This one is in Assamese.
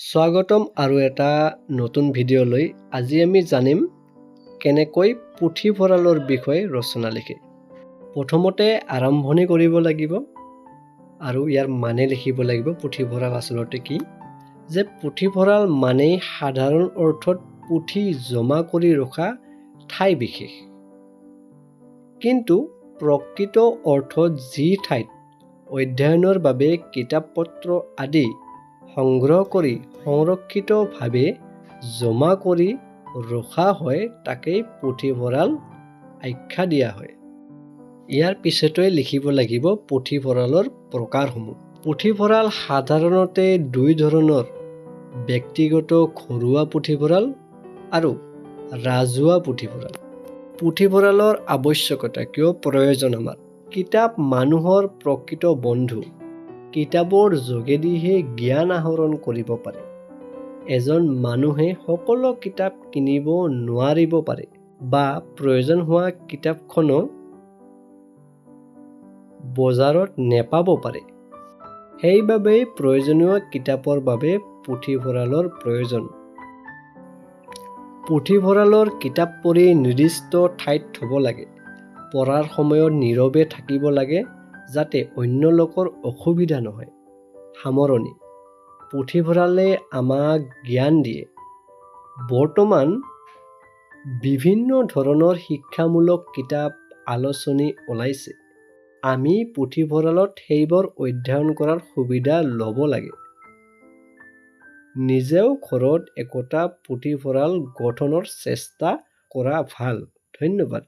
স্বাগতম আৰু এটা নতুন ভিডিঅ'লৈ আজি আমি জানিম কেনেকৈ পুথিভঁৰালৰ বিষয়ে ৰচনা লিখে। প্ৰথমতে আৰম্ভণি কৰিব লাগিব আৰু ইয়াৰ মানে লিখিব লাগিব পুথিভঁৰাল আচলতে কি। যে পুথিভঁৰাল মানেই সাধাৰণ অৰ্থত পুথি জমা কৰি ৰখা ঠাই বিশেষ। কিন্তু প্ৰকৃত অৰ্থত যি ঠাইত অধ্যয়নৰ বাবে কিতাপ পত্ৰ আদি সংগ্ৰহ কৰি সংৰক্ষিতভাৱে জমা কৰি ৰখা হয়, তাকেই পুথিভঁৰাল আখ্যা দিয়া হয়। ইয়াৰ পিছতে লিখিব লাগিব পুথিভঁৰালৰ প্ৰকাৰসমূহ। পুথিভঁৰাল সাধাৰণতে দুই ধৰণৰ, ব্যক্তিগত ঘৰুৱা পুথিভঁৰাল আৰু ৰাজহুৱা পুথিভঁৰাল পুথিভঁৰালৰ আৱশ্যকতা কিয় প্ৰয়োজন আমাৰ? কিতাপ মানুহৰ প্ৰকৃত বন্ধু। কিতাপৰ যোগেদিহে জ্ঞান আহৰণ কৰিব পাৰে। এজন মানুহে সকলো কিতাপ কিনিব নোৱাৰিব পাৰে বা প্ৰয়োজন হোৱা কিতাপখনো বজাৰত নেপাব পাৰে। সেইবাবেই প্ৰয়োজনীয় কিতাপৰ বাবে পুথিভঁৰালৰ প্ৰয়োজন। পুথিভঁৰালৰ কিতাপ পঢ়ি নিৰ্দিষ্ট ঠাইত থ'ব লাগে। পঢ়াৰ সময়ত নীৰৱে থাকিব লাগে। যাতে অন্য লোকৰ অসুবিধা নহয়। সামৰণি পুথিভঁৰালে আমাক জ্ঞান দিয়ে। বৰ্তমান বিভিন্ন ধৰণৰ শিক্ষামূলক কিতাপ আলোচনী ওলাইছে। আমি পুথিভঁৰালত সেইবোৰ অধ্যয়ন কৰাৰ সুবিধা ল'ব লাগে। নিজেও ঘৰত একোটা পুথিভঁৰাল গঠনৰ চেষ্টা কৰা ভাল। ধন্যবাদ।